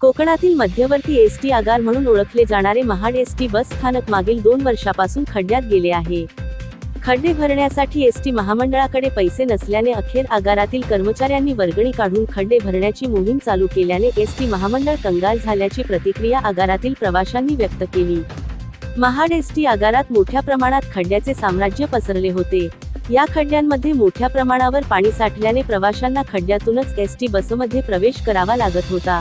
कोकणातील मध्यवर्ती S T आगार म्हणून ओळखले जाणारे महाड एस टी बस स्थानक मागील दोन वर्षापासून खड्ड्यात गेले आहे. खड्डे भरण्यासाठी एस टी महामंडळाकडे पैसे नसल्याने अखेर आगारातील कर्मचाऱ्यांनी वर्गणी काढून खड्डे भरण्याची मोहीम चालू केल्याने एस टी महामंडळ कंगाल झाल्याची प्रतिक्रिया आगारातील प्रवाशांनी व्यक्त केली. महाड एस टी आगारात मोठ्या प्रमाणात खड्ड्याचे साम्राज्य पसरले होते. या खड्ड्यांमध्ये मोठ्या प्रमाणावर पाणी साठल्याने प्रवाशांना खड्ड्यातूनच एस टी बसमध्ये प्रवेश करावा लागत होता.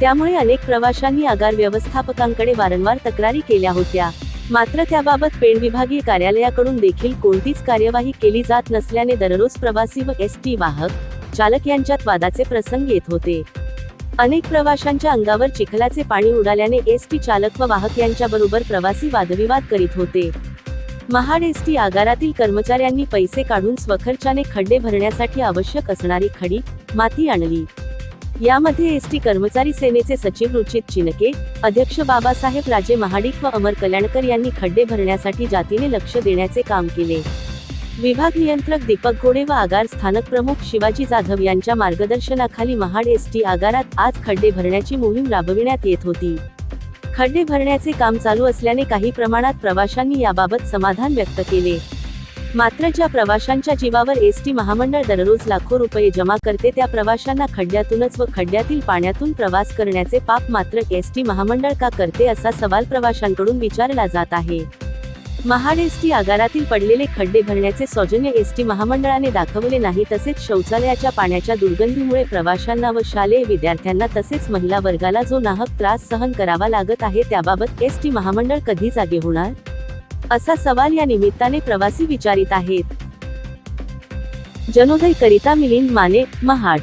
त्यामुळे अनेक प्रवाशांनी आगार व्यवस्थापकांकडे वारंवार तक्रारी केल्या होत्या. मात्र त्याबाबत पेण विभागीय कार्यालयाकडून देखील कोणतीच कार्यवाही केली जात नसल्याने दररोज प्रवासी व एस टी वाहक चालक यांच्यात वादाचे प्रसंग येत होते. अनेक प्रवाशांच्या अंगावर चिखलाचे पाणी उडाल्याने एस टी चालक व वाहक यांच्याबरोबर प्रवासी वादविवाद करीत होते. महाड एस टी आगारातील कर्मचाऱ्यांनी पैसे काढून स्वखर्चाने खड्डे भरण्यासाठी आवश्यक असणारी खडी माती आणली. यामध्ये एस टी कर्मचारी सेनेचे सचिव रुचित चिनके अध्यक्ष बाबासाहेब राजे महाडिक व अमर कल्याणकर यांनी खड्डे भरण्यासाठी जातीने लक्ष देण्याचे काम केले. विभाग नियंत्रक दीपक घोडे व आगार स्थानक प्रमुख शिवाजी जाधव यांच्या मार्गदर्शनाखाली महाड एस टी आगारात आज खड्डे भरण्याची मोहीम राबविण्यात येत होती. खड्डे भरण्याचे काम चालू असल्याने काही प्रमाणात प्रवाशांनी याबाबत समाधान व्यक्त केले. मात्र ज्या प्रवाशांच्या जीवावर एस टी महामंडळ दररोज लाखो रुपये जमा करते त्या प्रवाशांना खड्ड्यातूनच व खड्ड्यातील पाण्यातून प्रवास करण्याचे पाप मात्र एस टी महामंडळ का करते असा सवाल प्रवाशांकडून विचारला जात आहे. महाड एस टी आगारातील पडलेले खड्डे भरण्याचे सौजन्य एस टी महामंडळाने दाखवले नाही तसेच शौचालयाच्या पाण्याच्या दुर्गंधीमुळे प्रवाशांना व शालेय विद्यार्थ्यांना तसेच महिला वर्गाला जो नाहक त्रास सहन करावा लागत आहे त्याबाबत एस टी महामंडळ कधी जागे होणार? असा सवाल या निमित्ताने प्रवासी विचारित आहेत. जनोदय करिता मिलिंद माने महाड.